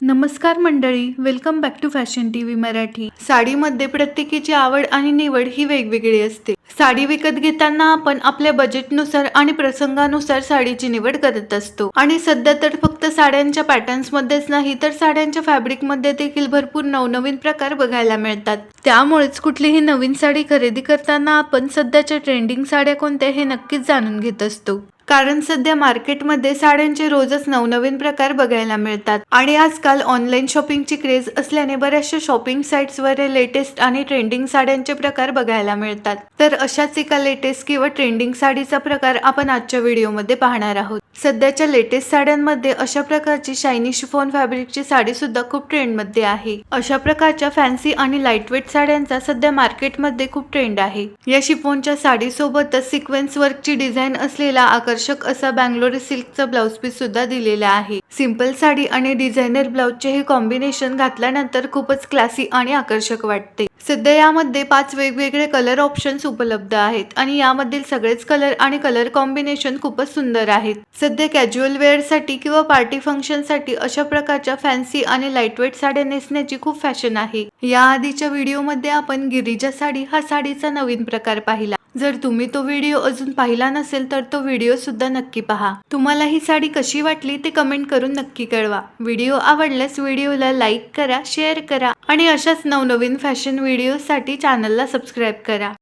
नमस्कार मंडळी welcome back to fashion T V Marathi साडीमध्ये प्रत्येकीची आवड आणि निवड ही वेगवेगळी असते. साडी विकत घेताना आपण आपल्या बजेटनुसार आणि प्रसंगानुसार साडीची निवड करत असतो. आणि सध्या तर फक्त साड्यांच्या पॅटर्न्समध्येच नाही तर साड्यांच्या फॅब्रिकमध्ये देखील भरपूर नवनवीन प्रकार बघायला मिळतात. त्यामुळेच कुठलीही नवीन साडी खरेदी करताना आपण सध्याच्या ट्रेंडिंग साड्या कोणत्या हे नक्कीच जाणून घेत असतो. कारण सध्या मार्केटमध्ये साड्यांचे रोजच नवनवीन प्रकार बघायला मिळतात. आणि आजकाल ऑनलाईन शॉपिंगची क्रेज असल्याने बऱ्याचशा शॉपिंग साईट्सवर लेटेस्ट आणि ट्रेंडिंग साड्यांचे प्रकार बघायला मिळतात. तर अशाच एका लेटेस्ट किंवा ट्रेंडिंग साडीचा प्रकार आपण आजच्या व्हिडिओमध्ये पाहणार आहोत. सध्याच्या लेटेस्ट साड्यांमध्ये अशा प्रकारची शायनी शिफॉन फॅब्रिकची साडी सुद्धा खूप ट्रेंडमध्ये आहे. अशा प्रकारच्या फॅन्सी आणि लाईटवेट साड्यांचा सध्या मार्केटमध्ये खूप ट्रेंड आहे. या शिफॉनच्या साडीसोबतच सिक्वेन्स वर्कची डिझाईन असलेला आकर्षक असा बँगलोरी सिल्कचा ब्लाऊज पीस सुद्धा दिलेला आहे. सिंपल साडी आणि डिझायनर ब्लाऊजचे हे कॉम्बिनेशन घातल्यानंतर खूपच क्लासी आणि आकर्षक वाटते. सध्या यामध्ये पाच वेगवेगळे कलर ऑप्शन्स उपलब्ध आहेत आणि यामधील सगळेच कलर आणि कलर कॉम्बिनेशन खूपच सुंदर आहेत. सध्या कॅज्युअल वेअरसाठी किंवा पार्टी फंक्शनसाठी अशा प्रकारच्या फॅन्सी आणि लाईटवेट साड्या नेसण्याची खूप फॅशन आहे. या आधीच्या व्हिडिओमध्ये आपण गिरिजा साडी हा साडीचा नवीन प्रकार पाहिला. जर तुम्ही तो व्हिडिओ अजून पाहिला नसेल तर तो व्हिडिओ सुद्धा नक्की पहा. तुम्हाला ही साडी कशी वाटली ते कमेंट करून नक्की कळवा. व्हिडिओ आवडल्यास व्हिडिओला लाईक करा शेअर करा आणि अशाच नवनवीन फॅशन व्हिडिओसाठी चॅनलला सबस्क्राईब करा.